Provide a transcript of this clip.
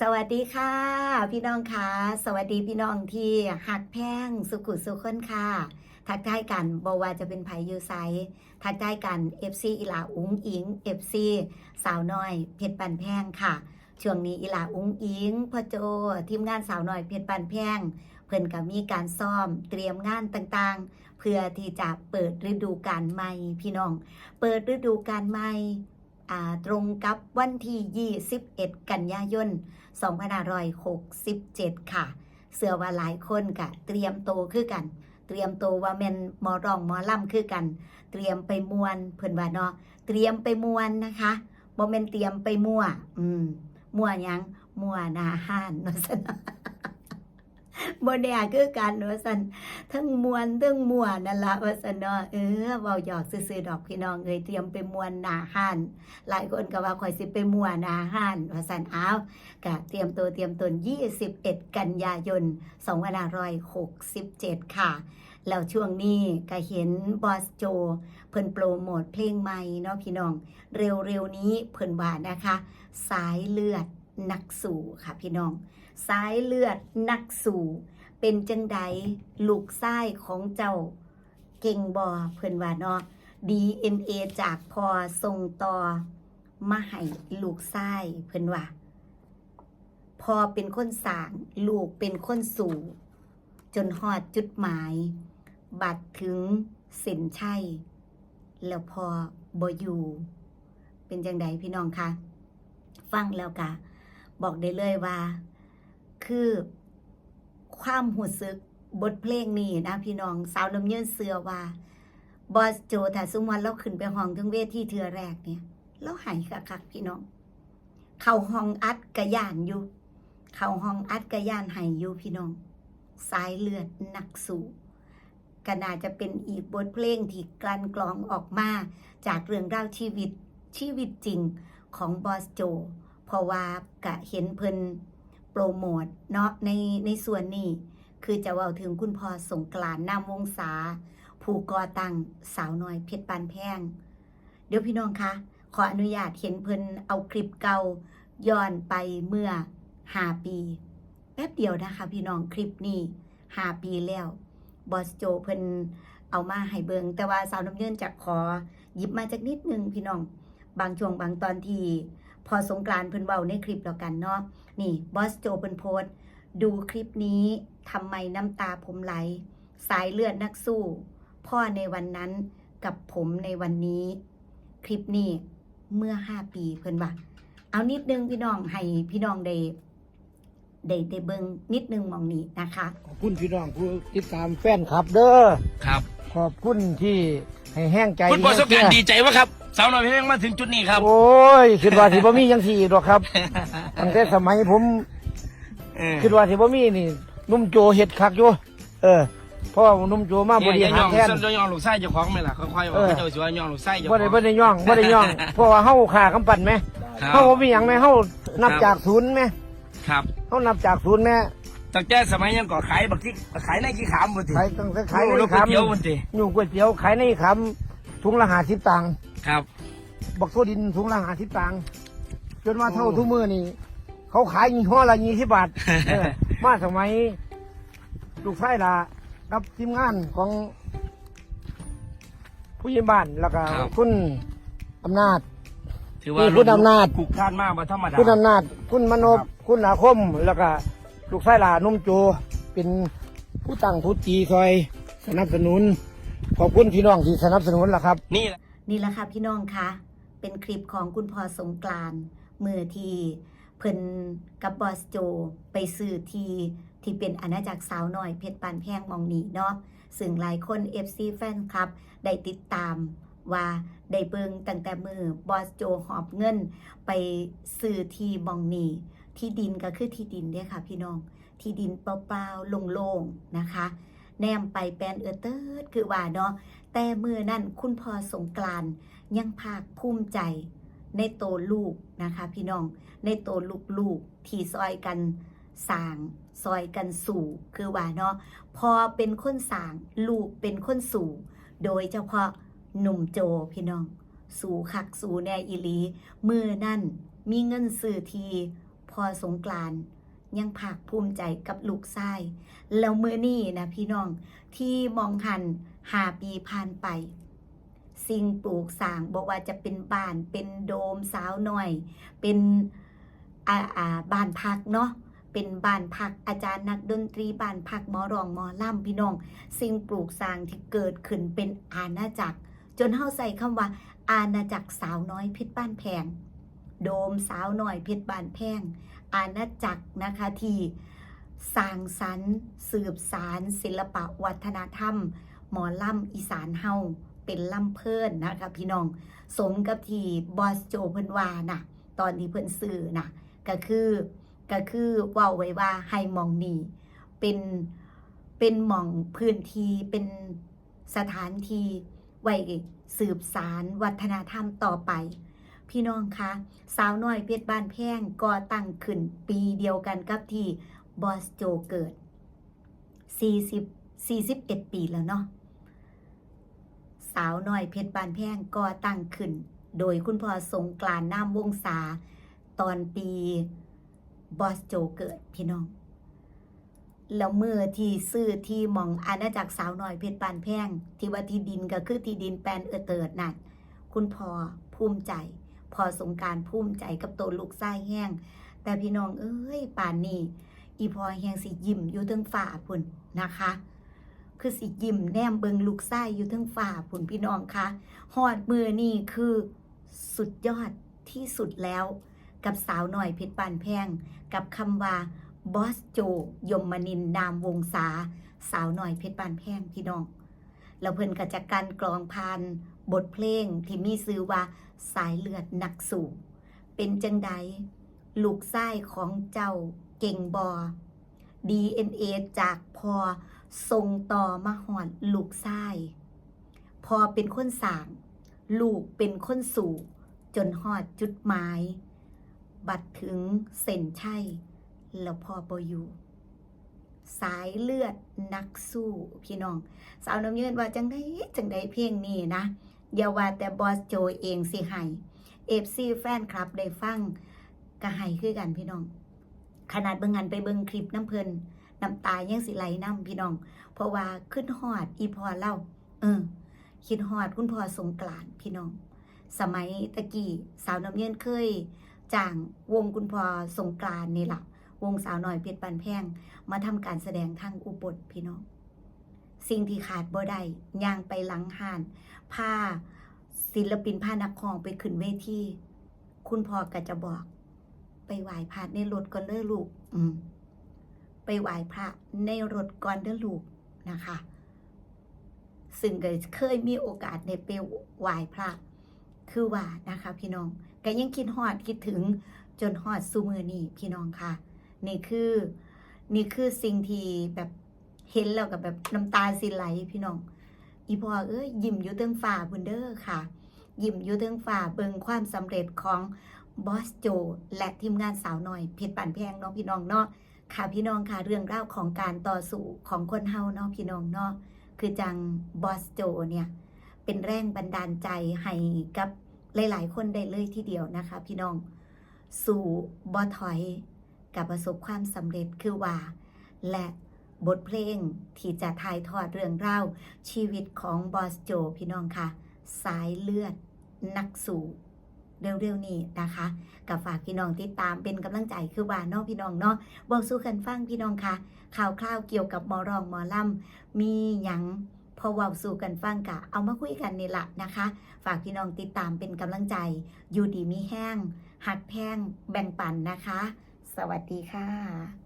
สวัสดีค่ะ พี่น้องค่ะสวัสดีพี่น้องที่หักแพงสุขุสุขคนค่ะ ทักทายกันบว่าจะเป็นไผยูไซทักทายกัน FC อีหลาอุ้งอิง FC สาวน้อยเพชรปันแพงค่ะ ช่วงนี้อีหลาอุ้งอิงพ่อโจทีมงานสาวน้อยเพชรปันแพง เพิ่นก็มีการซ้อมเตรียมงานต่างๆ เพื่อที่จะเปิดฤดูกาลใหม่พี่น้อง เปิดฤดูกาลใหม่ ตรงกับวันที่ 21 กันยายน2567 ค่ะ เสือว่าหลายคนกะเตรียมโตคือกัน เตรียมโตว่าแม่นหมอรองหมอล่ำคือกัน เตรียมไปมวนเพิ่นว่าเนาะเตรียมไปมวนนะคะบ่แม่นเตรียมไปมั่ว อืมมั่วยังมั่วนาห้านว่า ซั่นบ่แน่คือกันว่าซั่นทั้งมวนทั้งมั่วนั่นละว่าซั่นเนาะเออเว้าหยอกซื่อๆดอกพี่น้องเอ้ยเตรียมไปมวนหนาห้านหลายคนก็ว่าข่อยสิไปมั่วหนาห้านว่าซั่นอ้าวกะเตรียมตัวเตรียมตน21 กันยายน2567 ค่ะแล้วช่วงนี้ก็เห็นบอสโจ เพิ่นโปรโมทเพลงใหม่เนาะพี่น้อง เร็วๆนี้เพิ่นว่านะคะ สายเลือดนักสู่ค่ะพี่น้อง สายเลือดนักสู่ เป็นจังใดลูกชายของเจ้า เก่งบอเพิ่อนว่าเนาะ DNA จากพอส่งต่อมาให้ลูกชายเพิ่อนว่า พอเป็นคนสางลูกเป็นคนสู่ จนหอดจุดหมาย บัดถึงเส้นชัยแล้วพอบอยู่ เป็นจังใดพี่น้องคะฟังแล้วกะ บอกได้เลยว่า คือ ความหูสึกบทเพลงนี้นะพี่น้องสาวน้ำเยินเสือว่าบอสโจถ้าสมมติเราขึ้นไปห้องทั้งเวทีเทือแรกเนี่ยเราหายคักๆพี่น้อง เข้าห้องอัดกระยานอยู่ เข้าห้องอัดกระยานหายอยู่พี่น้อง สายเลือดหนักสูก็น่าจะเป็นอีกบทเพลงที่กลั่นกรองออกมา จากเรื่องราวชีวิตชีวิตจริงของบอสโจ เพราะว่ากะเห็นเพิ่น โปรโมทเนาะในในส่วนนี้ คือจะเว่าถึงคุณพ่อสงกรานต์นามวงศาผู้ก่อตั้งสาวน้อยเพชรปานแพง เดี๋ยวพี่น้องคะขออนุญาตเห็นเพิ่นเอาคลิปเก่าย้อนไปเมื่อหาปี แป๊บเดียวนะคะ พี่น้องคลิปนี้หาปีแล้วบอสโจเพิ่นเอามาให้เบิงแต่ว่าสาวน้ำเยินจะขอหยิบมาจากนิดนึงพี่น้อง บางช่วงบางตอนที่ พอสงกรานต์เพิ่นเว้าในคลิปแล้วกันเนาะนี่บอสโจเพิ่นโพสต์ดูคลิปนี้ทำไมน้ำตาผมไหล สายเลือดนักสู้ พ่อในวันนั้นกับผมในวันนี้ คลิปนี้เมื่อห้าปีเพิ่นว่าเอานิดนึงพี่น้องให้พี่น้องได้ได้ได้เบิ่งนิดนึงหมองนี้นะคะ ขอบคุณพี่น้องผู้ติดตามแฟนครับเด้อครับ ขอบคุณที่ให้แห้งใจคุณประสบการณ์ดีใจวะครับ สาวน้อยเพียงมาถึงจุดนี้ครับ โอ้ยคิดว่าสิบ่มียังสี่ดอกครับตั้งแต่สมัยผมเออคิดว่าสิบ่มีนี่นุ่มโจเฮ็ดคักอยู่เออเพราะว่านุ่มโจมาบริอย่าหาย่รองแทนส้นย่องลูกไส้เจ้าของไหมล่ะค่อยๆเอว่าอเขาเจ้าสิว่าย่องลูกไส้เจ้าขบ่องได้บ่ได้ย่องบ่ได้ย่องเพราะว่าเฮาขากำปั้นไหมครับ เฮาบ่มีหยังไหมเฮานับครับจากศูนย์ไหมครับเฮานับจากศูนย์แม่ตั้งแต่สมัยยังก่อขายบักที่ขายในกี่ขามบ่ติขายตั้งแต่ขาขายยในในคก๋วยเตี๋ยวมันติำอยู่ก๋วยเตี๋ยวขายในคำถุงละ50ตังค์ ครับ บักโซดินถุงละ50ตังค์จนมาเท่าทุกมือนี่เขาขายยี่ห้อละ20บาทเออมาสมัยลูกไส้ละกับทีมงานของ ผู้ใหญ่บ้านแล้วก็ครับ คุณอำนาจ ถือว่านี่คุณอำนาจกุกท่านมากบ่ธรรมดา คุณอำนาจ คุณมโนครับ คุณอาคม แล้วก็ลูกไส้ลานุ่มโจ เป็นผู้ตั้งผู้จีซอย สนับสนุนขอบคุณพี่น้องที่สนับสนุนล่ะครับ นี่แหละ นี่แหละค่ะพี่น้องคะเป็นคลิปของคุณพ่อสงกรานต์มือทีเพิ่นกับบอสโจไปซื้อทีที่เป็นอาณาจักรสาวน้อยเพชรปานแพงมองนี้เนาะซึ่งหลายคน FC แฟนคลับ ได้ติดตามว่าได้เบิงตั้งแต่มือบอสโจหอบเงิน ไปซื้อทีมองนี้ที่ดินก็คือที่ดินเนี่ยค่ะพี่น้องที่ดินเปล่าๆโล่งๆนะคะ แนมไปแปลนเออเติร์ดคือว่าเนาะ แต่มือนั่นคุณพ่อสงกรานยังภาคภูมิใจในโตลูกนะคะพี่น้องในโตวลูกที่ซอยกันสางซอยกันสู่คือว่าเนาะพอเป็นคนสางลูกเป็นคนสู่ โดยเฉพาะหนุ่มโจพี่น้อง สู่คักสู่แน่อีลีมือนั่นมีเงินซื้อทีพอสงกรานยังภาคภูมิใจกับลูกชายแล้วมือนี่นะพี่น้องที่มองหัน หาปีผ่านไป สิ่งปลูกสร้างบอกว่าจะเป็นบ้านเป็นโดมสาวหน่อย เป็นอ่าอ่าบ้านพักเนาะเป็นบ้านพักอาจารย์นักดนตรีบ้านพักหมอรองหมอล่ำพี่น้อง สิ่งปลูกสร้างที่เกิดขึ้นเป็นอาณาจักร จนเฮาใส่คำว่า อาณาจักรสาวน้อยเพชรบ้านแพงโดมสาวน้อยเพชรบ้านแพงอาณาจักรนะคะที่สร้างสรรค์สืบสารศิลปะวัฒนธรรม หมอล่ำอีสานเฮาเป็นล่ำเพิ่นนะคะพี่น้องสมกับที่บอสโจเพิ่นว่านะตอนที่เพิ่นสื่อนะก็คือก็คือว่าไว้ว่าให้มองนี่เป็นเป็นหมองพื้นที่เป็นสถานที่ไว้สืบสารวัฒนธรรมต่อไป พี่น้องคะสาวน้อยเพชรบ้านแพงก่อตั้งขึ้นปีเดียวกันกับที่บอสโจเกิด 40 41 ปีแล้วเนาะ สาวน้อยเพชรบานแพงก่อตั้งขึ้น โดยคุณพ่อสงกรานน้ำวงศาตอนปีบอสโจเกิดพี่น้อง แล้วเมื่อที่ซื้อที่มองอาณาจักรสาวน้อยเพชรบานแพงที่ว่าที่ดินก็คือที่ดินแปลนเออเติร์ดนั่นคุณพ่อภูมิใจ พอสงการภูมิใจกับตัวลูกไส้แห้ง แต่พี่น้องเอ้ยป่านนี้อีพอแห้งสิยิ้มอยู่เทั้งฝ่าพุ่นนะคะ คือสิยิ้มแนมเบิงลูกไส้อยู่ทั้งฝ่าพุ่นพี่น้องคะฮอดมือนี่คือสุดยอดที่สุดแล้ว กับสาวหน่อยเพชรปานแพง กับคำว่าบอสโจยมมนินนามวงศาสาวหน่อยเพชรปานแพงพี่น้องแล้วเพิ่นก็จะการกลองพานบทเพลงที่มีชื่อว่าสายเลือดหนักสู่เป็นจังใดลูกไส้ของเจ้าเก่งบอ DNA จากพอ ส่งต่อมาหอดลูกไส้พอเป็นคนสางลูกเป็นคนสู่ จนหอดจุดหมาย บัดถึงเส้นชัยแล้วพอปอยู่สายเลือดนักสู้พี่น้อง สาวน้ำเยินว่าจังได้จังได้เพลงนี้นะ อย่าว่าแต่บอสโจเองสิให้เอฟซีแฟนคลับได้ฟังก็ให้คือกันพี่น้อง ขนาดเบิ่งหันไปเบิ่งคลิปน้ำเพลิน น้ำตายังสิไหลน้ำพี่น้อง เพราะว่าขึ้นฮอดอีพอเล่าเออคิดฮอดคุณพ่อสงกรานพี่น้อง สมัยตะกี้สาวน้ำเย็นเคยจ้างวงคุณพ่อสงกรานนี่แหละวงสาวหน่อยเพชรปันแพงมาทำการแสดงทางอุบลพี่น้อง สิ่งที่ขาดบ่ได้ย่างไปหลังหานพาศิลปินพานักของไปขึ้นเวทีคุณพ่อก็จะบอก ไปไหว้พระในรถก่อนเด้อลูก อืม ไปไหว้พระในรถก่อนเดลูกนะคะ ซึ่งก็เคยมีโอกาสในไปไหว้พระ คือว่านะคะ พี่น้องก็ยังคิดฮอดคิดถึงจนฮอดซูมือนี่พี่น้องค่ะ นี่คือนี่คือสิ่งที่แบบเห็นแล้วกับแบบน้ำตาสิไหลพี่น้อง อีพอเอ้ยยิ้มอยู่เทิงฝ่าบุนเดอร์ค่ะ ยิ้มอยู่เทิงฝ่าเบิงความสำเร็จของบอสโจ และทีมงานสาวหน่อยเพชรปั่นแพงเนาะพี่น้องเนาะ ค่ะพี่น้องค่ะเรื่องราวของการต่อสู้ของคนเฮาเนาะพี่น้องเนาะคือจังบอสโจเนี่ยเป็นแรงบันดาลใจให้กับหลาย ๆ คนได้เลยทีเดียวนะคะ พี่น้องสู่บอถอยกับประสบความสำเร็จคือว่า และบทเพลงที่จะถ่ายทอดเรื่องราวชีวิตของบอสโจ พี่น้องค่ะ สายเลือดนักสู่ เร็วๆนี้นะคะกับฝากพี่น้องติดตามเป็นกำลังใจคือว่าน้องพี่น้องเนาะบอกสู้กันฟังพี่น้องค่ะ ข่าวคราวเกี่ยวกับมอรองมอลำมีหยังพอว่าสู่กันฟังกะ เอามาคุยกันนี่ละนะคะ ฝากพี่น้องติดตามเป็นกำลังใจอยู่ดีมีแห้งหักแพงแบ่งปันนะคะ สวัสดีค่ะ